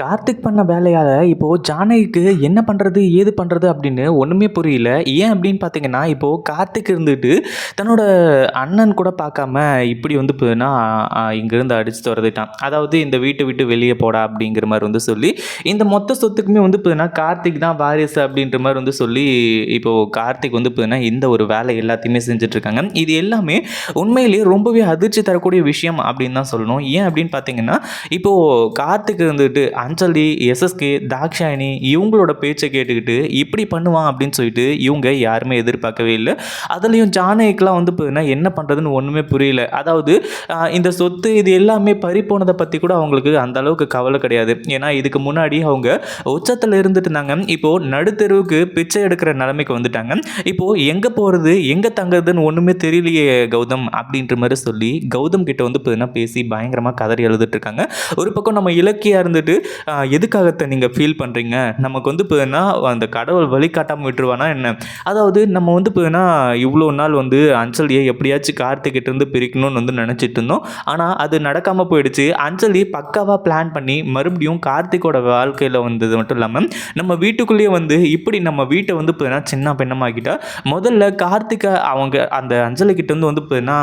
கார்த்திக் பண்ண வேலையால் இப்போது ஜானகிக்கு என்ன பண்ணுறது ஏது பண்ணுறது அப்படின்னு ஒன்றுமே புரியல. ஏன் அப்படின்னு பார்த்தீங்கன்னா இப்போது கார்த்திக் இருந்துட்டு தன்னோட அண்ணன் கூட பார்க்காம இப்படி வந்து போதுன்னா இங்கேருந்து அடித்து திறந்துட்டான் அதாவது இந்த வீட்டை விட்டு வெளியே போடா அப்படிங்கிற மாதிரி வந்து சொல்லி இந்த மொத்த சொத்துக்குமே வந்து போதுன்னா கார்த்திக் தான் வாரிசு அப்படின்ற மாதிரி வந்து சொல்லி இப்போது கார்த்திக் வந்து போதுன்னா இந்த ஒரு வேலை எல்லாத்தையுமே செஞ்சுட்ருக்காங்க. இது எல்லாமே உண்மையிலேயே ரொம்பவே அதிர்ச்சி தரக்கூடிய விஷயம் அப்படின்னு தான் சொல்லணும். ஏன் அப்படின்னு பார்த்தீங்கன்னா இப்போது கார்த்திக் இருந்துட்டு அஞ்சலி எஸ்எஸ்கே தாக்ஷாயினி இவங்களோட பேச்சை கேட்டுக்கிட்டு இப்படி பண்ணுவான் அப்படின்னு சொல்லிட்டு இவங்க யாருமே எதிர்பார்க்கவே இல்லை. அதுலேயும் ஜானகிக்கெலாம் வந்து பார்த்தீங்கன்னா என்ன பண்ணுறதுன்னு ஒன்றுமே புரியல. அதாவது இந்த சொத்து இது எல்லாமே பறி போனதை பற்றி கூட அவங்களுக்கு அந்த அளவுக்கு கவலை கிடையாது. ஏன்னா இதுக்கு முன்னாடி அவங்க உச்சத்தில் இருந்துட்டு இருந்தாங்க. இப்போது நடுத்தெருவுக்கு பிச்சை எடுக்கிற நிலைமைக்கு வந்துட்டாங்க. இப்போது எங்கே போகிறது எங்கே தங்குறதுன்னு ஒன்றுமே தெரியலையே கௌதம் அப்படின்ற மாதிரி சொல்லி கௌதம் கிட்ட வந்து பார்த்தீங்கன்னா பேசி பயங்கரமாக கதறி எழுதிட்டு இருக்காங்க. ஒரு பக்கம் நம்ம இலக்கியாக இருந்துட்டு எதுக்காகத்த நீங்கள் ஃபீல் பண்ணுறீங்க நமக்கு வந்து பார்த்தீங்கன்னா அந்த கடவுள் வழிகாட்டாமல் விட்டுருவானா என்ன? அதாவது நம்ம வந்து பார்த்தீங்கன்னா இவ்வளோ நாள் வந்து அஞ்சலியை எப்படியாச்சும் கார்த்திகிட்ட இருந்து பிரிக்கணும்னு வந்து நினச்சிட்டு இருந்தோம். ஆனால் அது நடக்காமல் போயிடுச்சு. அஞ்சலி பக்காவாக பிளான் பண்ணி மறுபடியும் கார்த்திகோட வாழ்க்கையில் வந்தது மட்டும் இல்லாமல் நம்ம வீட்டுக்குள்ளேயே வந்து இப்படி நம்ம வீட்டை வந்து பார்த்தீங்கன்னா சின்ன பின்னமாக்கிட்டா முதல்ல கார்த்திகை அவங்க அந்த அஞ்சலி கிட்ட வந்து பார்த்தீங்கன்னா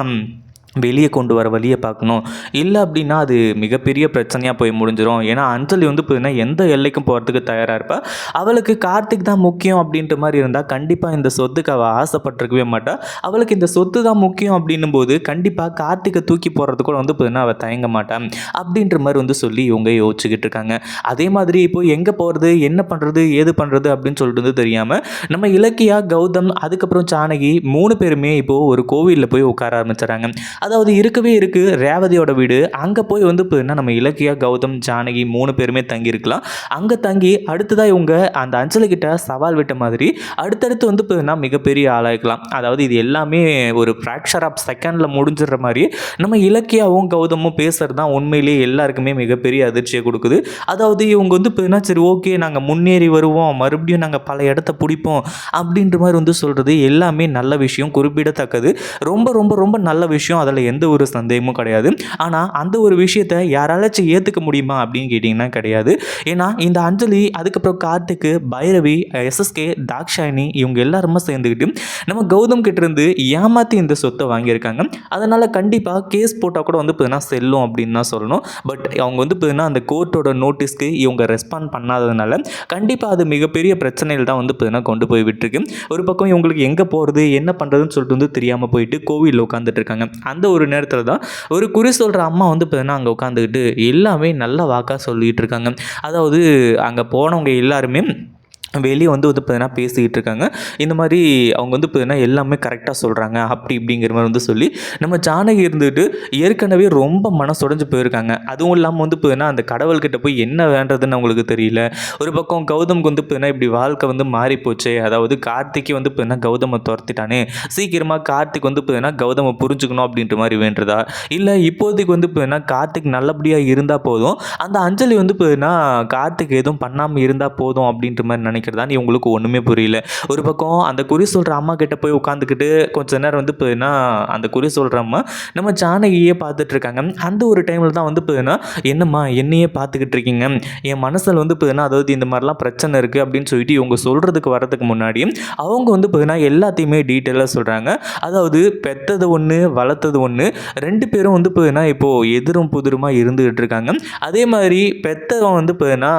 வெளியே கொண்டு வர வழியை பார்க்கணும். இல்லை அப்படின்னா அது மிகப்பெரிய பிரச்சனையாக போய் முடிஞ்சிடும் ஏன்னா அஞ்சலி வந்து பார்த்தீங்கன்னா எந்த எல்லைக்கும் போகிறதுக்கு தயாராக இருப்பா. அவளுக்கு கார்த்திக் தான் முக்கியம் அப்படின்ற மாதிரி இருந்தால் கண்டிப்பாக இந்த சொத்துக்கு அவள் ஆசைப்பட்டிருக்கவே மாட்டாள் அவளுக்கு இந்த சொத்து தான் முக்கியம் அப்படின்னும் போது கண்டிப்பாக கார்த்திகை தூக்கி போடுறது கூட வந்து பார்த்தீங்கன்னா அவள் தயங்க மாட்டான் அப்படின்ற மாதிரி வந்து சொல்லி இவங்க யோசிச்சுக்கிட்டு இருக்காங்க. அதே மாதிரி இப்போ எங்கே போகிறது என்ன பண்ணுறது ஏது பண்ணுறது அப்படின்னு சொல்லிட்டு தெரியாமல் நம்ம இலக்கியா கௌதம் அதுக்கப்புறம் ஜானகி மூணு பேருமே இப்போது ஒரு கோவிலில் போய் உட்கார ஆரம்பிச்சிடறாங்க. அதாவது இருக்கவே இருக்குது ரேவதியோட வீடு. அங்கே போய் வந்து பார்த்தீங்கன்னா நம்ம இலக்கியா கௌதம் ஜானகி மூணு பேருமே தங்கியிருக்கலாம். அங்கே தங்கி அடுத்ததாக இவங்க அந்த அஞ்சலிக்கிட்ட சவால் விட்ட மாதிரி அடுத்தடுத்து வந்து பார்த்தீங்கன்னா மிகப்பெரிய ஆளாயிருக்கலாம் அதாவது இது எல்லாமே ஒரு ஃப்ராக்சர் ஆஃப் செகண்டில் முடிஞ்சிடுற மாதிரி நம்ம இலக்கியாவும் கௌதமும் பேசுகிறது தான் உண்மையிலேயே எல்லாருக்குமே மிகப்பெரிய அதிர்ச்சியை கொடுக்குது. அதாவது இவங்க வந்து பார்த்தீங்கன்னா சரி ஓகே நாங்கள் முன்னேறி வருவோம் மறுபடியும் நாங்கள் பல இடத்த பிடிப்போம் அப்படின்ற மாதிரி வந்து சொல்கிறது எல்லாமே நல்ல விஷயம் குறிப்பிடத்தக்கது. ரொம்ப ரொம்ப ரொம்ப நல்ல விஷயம். அதில் எந்த ஒரு சந்தேகமும் கிடையாது. ஆனால் அந்த ஒரு விஷயத்தை யாராலாச்சும் ஏற்றுக்க முடியுமா அப்படின்னு கேட்டிங்கன்னா கிடையாது. ஏன்னா இந்த அஞ்சலி அதுக்கப்புறம் கார்த்திக்கு பைரவி எஸ்எஸ்கே தாக்ஷாயினி இவங்க எல்லாருமே சேர்ந்துக்கிட்டு நம்ம கௌதம் கிட்டேருந்து ஏமாற்றி இந்த சொத்தை வாங்கியிருக்காங்க. அதனால் கண்டிப்பாக கேஸ் போட்டால் கூட வந்து பார்த்தீங்கன்னா செல்லும் அப்படின்னு தான் சொல்லணும். பட் அவங்க வந்து பார்த்தீங்கன்னா அந்த கோர்ட்டோட நோட்டீஸ்க்கு இவங்க ரெஸ்பாண்ட் பண்ணாததுனால கண்டிப்பாக அது மிகப்பெரிய பிரச்சனையில் தான் வந்து பார்த்தீங்கன்னா கொண்டு போய் விட்டுருக்கு. ஒரு பக்கம் இவங்களுக்கு எங்கே போகிறது என்ன பண்ணுறதுன்னு சொல்லிட்டு வந்து தெரியாமல் போயிட்டு கோவிலில் உட்காந்துட்டு இருக்காங்க. அந்த ஒரு நேரத்தில் தான் ஒரு குறி சொல்கிற அம்மா வந்து பார்த்தீங்கன்னா அங்கே உட்காந்துக்கிட்டு எல்லாமே நல்ல வாக்காக சொல்லிகிட்டு இருக்காங்க. அதாவது அங்கே போனவங்க எல்லாருமே வெளியே வந்து வந்து பார்த்தீங்கன்னா பேசிக்கிட்டு இருக்காங்க இந்த மாதிரி அவங்க வந்து பார்த்தீங்கன்னா எல்லாமே கரெக்டாக சொல்கிறாங்க அப்படி இப்படிங்கிற மாதிரி வந்து சொல்லி நம்ம ஜானகி இருந்துட்டு ஏற்கனவே ரொம்ப மனசுடைஞ்சு போயிருக்காங்க. அதுவும் இல்லாமல் வந்து பார்த்தீங்கன்னா அந்த கடவுள்கிட்ட போய் என்ன வேண்டதுன்னு அவங்களுக்கு தெரியல. ஒரு பக்கம் கௌதம்க்கு வந்து பார்த்தீங்கன்னா இப்படி வாழ்க்கை வந்து மாறி போச்சு அதாவது கார்த்திக்கு வந்து பார்த்தீங்கன்னா கௌதமை துரத்திட்டானே. சீக்கிரமாக கார்த்திக் வந்து பார்த்தீங்கன்னா கௌதமை புரிஞ்சுக்கணும் அப்படின்ற மாதிரி வேண்டுறதா? இல்லை இப்போதைக்கு வந்து பார்த்தீங்கன்னா கார்த்திக் நல்லபடியாக இருந்தால் போதும். அந்த அஞ்சலி வந்து பார்த்தீங்கன்னா கார்த்திக் எதுவும் பண்ணாமல் இருந்தால் போதும் அப்படின்ற மாதிரி தான் இவங்களுக்கு ஒன்றுமே புரியல. ஒரு பக்கம் அந்த குறி சொல்கிற அம்மா கிட்ட போய் உட்காந்துக்கிட்டு கொஞ்ச நேரம் வந்து பார்த்தீங்கன்னா அந்த குறி சொல்கிற அம்மா நம்ம ஜானகியே பார்த்துட்ருக்காங்க அந்த ஒரு டைமில் தான் வந்து பார்த்தீங்கன்னா என்னம்மா என்னையே பார்த்துக்கிட்டு இருக்கீங்க? என் மனசில் வந்து பார்த்தீங்கன்னா அதாவது இந்த மாதிரிலாம் பிரச்சனை இருக்குது அப்படின்னு சொல்லிட்டு இவங்க சொல்கிறதுக்கு வரதுக்கு முன்னாடி அவங்க வந்து பார்த்தீங்கன்னா எல்லாத்தையுமே டீட்டெயிலாக சொல்கிறாங்க அதாவது பெத்தது ஒன்று வளர்த்தது ஒன்று ரெண்டு பேரும் வந்து பார்த்தீங்கன்னா இப்போது எதிரும் புதிருமாக இருந்துகிட்டு இருக்காங்க. அதே மாதிரி பெத்தவன் வந்து பார்த்தீங்கன்னா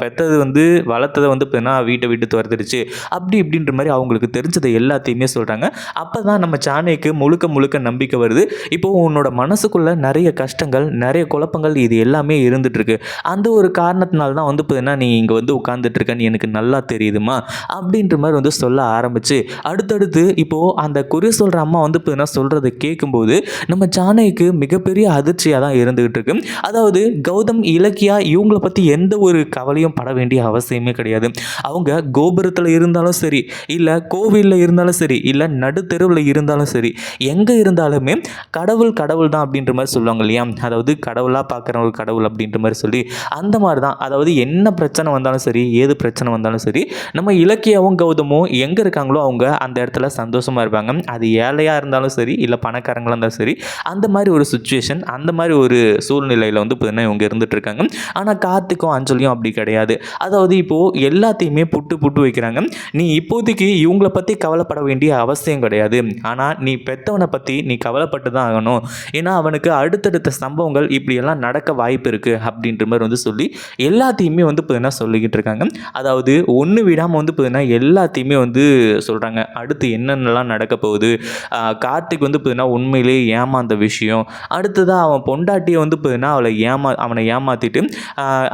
பெத்தது வந்து வளர்த்ததை வந்து பார்த்தீங்கன்னா வீட்டை விட்டு துரத்துடுச்சு. அப்படி இப்படின்ற மாதிரி அவங்களுக்கு தெரிஞ்சதை எல்லாத்தையுமே சொல்கிறாங்க அப்போ தான் நம்ம சாணைக்கு முழுக்க முழுக்க நம்பிக்கை வருது. இப்போ உன்னோட மனசுக்குள்ள நிறைய கஷ்டங்கள் நிறைய குழப்பங்கள் இது எல்லாமே இருந்துகிட்ருக்கு அந்த ஒரு காரணத்தினால தான் வந்து பார்த்தீங்கன்னா நீ இங்கே வந்து உட்காந்துட்ருக்கன்னு எனக்கு நல்லா தெரியுதுமா? அப்படின்ற மாதிரி வந்து சொல்ல ஆரம்பிச்சு. அடுத்தடுத்து இப்போது அந்த குறி சொல்கிற அம்மா வந்து பார்த்தீங்கன்னா சொல்கிறத கேட்கும்போது நம்ம சாணைக்கு மிகப்பெரிய அதிர்ச்சியாக தான் இருந்துகிட்டு இருக்கு. அதாவது கௌதம் இலக்கியா இவங்களை பற்றி எந்த ஒரு கவலையும் பட வேண்டிய அவசியமே கிடையாது. அவங்க கோபுரத்தில் இருந்தாலும் சரி இல்லை கோவிலில் இருந்தாலும் சரி இல்லை நடுத்தெருவில் இருந்தாலும் சரி எங்கே இருந்தாலுமே கடவுள் கடவுள் தான் அப்படின்ற மாதிரி சொல்லுவாங்க இல்லையா? அதாவது கடவுளாக பார்க்குற ஒரு கடவுள் அப்படின்ற மாதிரி சொல்லி அந்த மாதிரி தான் அதாவது என்ன பிரச்சனை வந்தாலும் சரி ஏது பிரச்சனை வந்தாலும் சரி நம்ம இலக்கியாவும் கௌதமும் எங்கே இருக்காங்களோ அவங்க அந்த இடத்துல சந்தோஷமாக இருப்பாங்க. அது ஏழையாக இருந்தாலும் சரி இல்லை பணக்காரங்களாக இருந்தாலும் சரி அந்த மாதிரி ஒரு சுச்சுவேஷன் அந்த மாதிரி ஒரு சூழ்நிலையில் வந்து பார்த்தீங்கன்னா இவங்க இருந்துட்டு இருக்காங்க. ஆனால் கார்த்திக்கும் அஞ்சலியும் அப்படி கிடையாது. அதாவது இப்போது எல்லா எல்லாத்தையுமே புட்டு புட்டு வைக்கிறாங்க. நீ இப்போதைக்கு இவங்கள பற்றி கவலைப்பட வேண்டிய அவசியம் கிடையாது. ஆனால் நீ பெத்தவனை பற்றி நீ கவலைப்பட்டு தான் ஆகணும். ஏன்னா அவனுக்கு அடுத்தடுத்த சம்பவங்கள் இப்படியெல்லாம் நடக்க வாய்ப்பு இருக்குது அப்படின்ற மாதிரி வந்து சொல்லி எல்லாத்தையுமே வந்து பார்த்தீங்கன்னா சொல்லிக்கிட்டு இருக்காங்க. அதாவது ஒன்று விடாமல் வந்து பார்த்தீங்கன்னா எல்லாத்தையுமே வந்து சொல்கிறாங்க அடுத்து என்னென்னலாம் நடக்க போகுது? கார்த்திக் வந்து பார்த்தீங்கன்னா உண்மையிலேயே ஏமாந்த விஷயம். அடுத்ததாக அவன் பொண்டாட்டியை வந்து பார்த்தீங்கன்னா அவளை ஏமா அவனை ஏமாற்றிட்டு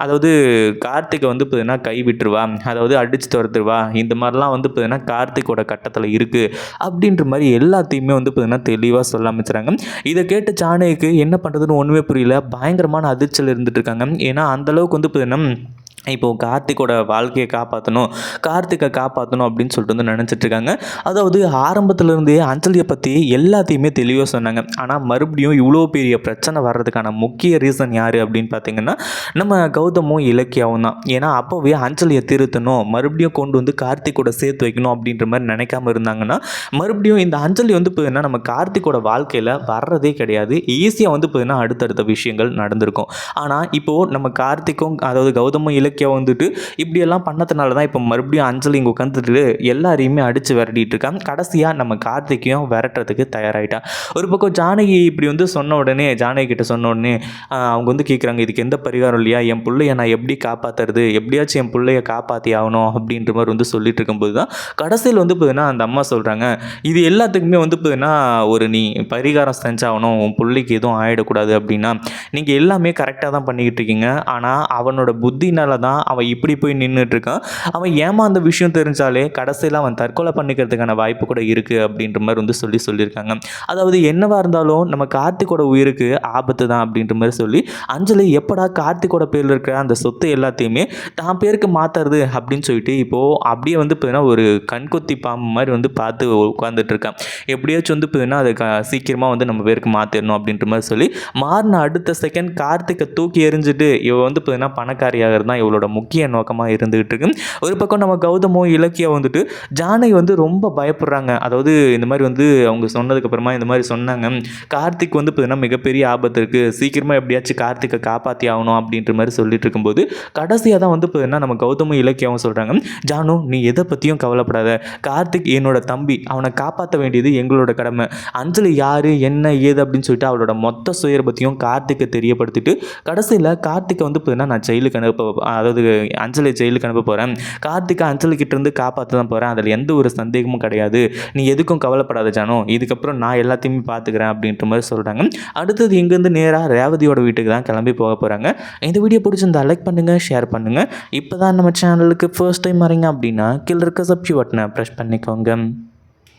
அதாவது கார்த்திகை வந்து பார்த்தீங்கன்னா கை விட்டுருவா அதாவது அடித்து துரத்துருவா. இந்த மாதிரிலாம் வந்து பார்த்தீங்கன்னா கார்த்திக்கோட கட்டத்தில் இருக்குது அப்படின்ற மாதிரி எல்லாத்தையுமே வந்து பார்த்தீங்கன்னா தெளிவாக சொல்ல ஆரம்பிச்சுறாங்க இதை கேட்டு சாணேக்கு என்ன பண்ணுறதுன்னு ஒன்றுமே புரியல. பயங்கரமான அதிர்ச்சியில் இருந்துட்டு இருக்காங்க. ஏன்னா அந்தளவுக்கு வந்து பார்த்தீங்கன்னா இப்போது கார்த்திக்கோட வாழ்க்கையை காப்பாற்றணும் கார்த்திகை காப்பாற்றணும் அப்படின்னு சொல்லிட்டு வந்து நினச்சிட்டு இருக்காங்க. அதாவது ஆரம்பத்துலேருந்தே அஞ்சலியை பற்றி எல்லாத்தையுமே தெளிவாக சொன்னாங்க. ஆனால் மறுபடியும் இவ்வளோ பெரிய பிரச்சனை வர்றதுக்கான முக்கிய ரீசன் யார் அப்படின்னு பார்த்தீங்கன்னா நம்ம கௌதமும் இலக்கியாவும் தான். ஏன்னா அப்போவே அஞ்சலியை திருத்தணும் மறுபடியும் கொண்டு வந்து கார்த்திக்கோட சேர்த்து வைக்கணும் அப்படின்ற மாதிரி நினைக்காம இருந்தாங்கன்னா மறுபடியும் இந்த அஞ்சலி வந்து பார்த்தீங்கன்னா நம்ம கார்த்திக்கோட வாழ்க்கையில் வர்றதே கிடையாது. ஈஸியாக வந்து பார்த்தீங்கன்னா அடுத்தடுத்த விஷயங்கள் நடந்திருக்கும். ஆனால் இப்போது நம்ம கார்த்திக்கும் அதாவது கௌதமும் இயற்கையாக வந்துட்டு இப்படியெல்லாம் பண்ணதுனால தான் இப்போ மறுபடியும் அஞ்சலி இங்கே உட்காந்துட்டு எல்லாரையுமே அடித்து விரட்டிட்டு இருக்கான் கடைசியாக நம்ம கார்த்திக்கையும் விரட்டுறதுக்கு தயாராகிட்டான் ஒரு பக்கம் ஜானகி இப்படி வந்து சொன்ன உடனே ஜானகி கிட்ட சொன்ன உடனே அவங்க வந்து கேட்குறாங்க இதுக்கு எந்த பரிகாரம் இல்லையா? என் பிள்ளைய நான் எப்படி காப்பாற்றுறது எப்படியாச்சும் என் பிள்ளைய காப்பாற்றி ஆகணும் அப்படின்ற மாதிரி வந்து சொல்லிட்டு இருக்கும்போது தான் கடைசியில் வந்து பார்த்தீங்கன்னா அந்த அம்மா சொல்கிறாங்க இது எல்லாத்துக்குமே வந்து பார்த்தீங்கன்னா ஒரு நீ பரிகாரம் செஞ்சாகணும் உன் பிள்ளைக்கு எதுவும் ஆகிடக்கூடாது அப்படின்னா நீங்கள் எல்லாமே கரெக்டாக தான் பண்ணிக்கிட்டு இருக்கீங்க. ஆனால் அவனோட புத்தினால் தான் அவன் இப்படி போய் நின்றுட்டு இருக்கான் அவன் ஏமாந்த விஷயம் தெரிஞ்சாலே கடைசியில் அவன் தற்கொலை பண்ணிக்கிறதுக்கான வாய்ப்பு கூட இருக்குது அப்படின்ற மாதிரி வந்து சொல்லி சொல்லியிருக்காங்க. அதாவது என்னவாக இருந்தாலும் நம்ம கார்த்திகோட உயிருக்கு ஆபத்து தான் அப்படின்ற மாதிரி சொல்லி அஞ்சலி எப்படா கார்த்திகோட பேரில் இருக்கிற அந்த சொத்து எல்லாத்தையுமே தான் பேருக்கு மாற்றுறது அப்படின்னு சொல்லிட்டு இப்போது அப்படியே வந்து பார்த்தீங்கன்னா ஒரு கண்கொத்தி பாம்பு மாதிரி வந்து பார்த்து உட்காந்துட்டு இருக்கான் எப்படியாச்சும் வந்து பார்த்தீங்கன்னா அதை க சீக்கிரமாக வந்து நம்ம பேருக்கு மாற்றிடணும் அப்படின்ற மாதிரி சொல்லி மாறின அடுத்த செகண்ட் கார்த்திகை தூக்கி எறிஞ்சிட்டு இவ வந்து பார்த்தீங்கன்னா பணக்காரியாகிறது தான் அவங்களோட முக்கிய நோக்கமாக இருந்துகிட்டு இருக்கு ஒரு பக்கம் நம்ம கௌதமோ இலக்கியா வந்துட்டு ஜானை வந்து ரொம்ப பயப்படுறாங்க. அதாவது இந்த மாதிரி வந்து அவங்க சொன்னதுக்கு அப்புறமா இந்த மாதிரி சொன்னாங்க. கார்த்திக் வந்து பார்த்தீங்கன்னா மிகப்பெரிய ஆபத்து இருக்குது சீக்கிரமாக எப்படியாச்சும் கார்த்திக்கை காப்பாற்றி ஆகணும் அப்படின்ற மாதிரி சொல்லிட்டு இருக்கும்போது கடைசியாக தான் வந்து பார்த்தீங்கன்னா நம்ம கௌதமும் இலக்கியாவும் சொல்கிறாங்க ஜானு நீ எதை பற்றியும் கவலைப்படாத. கார்த்திக் என்னோட தம்பி. அவனை காப்பாற்ற வேண்டியது எங்களோட கடமை. அஞ்சலி யார் என்ன ஏது அப்படின்னு சொல்லிட்டு அவளோட மொத்த சுயரபத்தையும் கார்த்திக்கை தெரியப்படுத்திட்டு கடைசியில் கார்த்திகை வந்து பார்த்தீங்கன்னா நான் ஜெயிலுக்கு அனுப்ப அதாவது அஞ்சலி ஜெயிலுக்கு அனுப்ப போகிறேன் கார்த்திகை அஞ்சலி கிட்ட காப்பாற்ற தான் போகிறேன் அதில் எந்த ஒரு சந்தேகமும் கிடையாது. நீ எதுக்கும் கவலைப்படாத ஜானோ. இதுக்கப்புறம் நான் எல்லாத்தையுமே பார்த்துக்கிறேன் அப்படின்ற மாதிரி சொல்கிறாங்க அடுத்தது இங்கேருந்து நேராக ரேவதியோட வீட்டுக்கு தான் கிளம்பி போக போகிறாங்க இந்த வீடியோ பிடிச்சிருந்தா லைக் பண்ணுங்கள் ஷேர் பண்ணுங்கள் இப்போ தான் நம்ம சேனலுக்கு ஃபர்ஸ்ட் டைம் வரீங்க அப்படின்னா கீழே இருக்க சப்ஸ்கிரைப் பட்டனை ப்ரெஸ் பண்ணிக்கோங்க.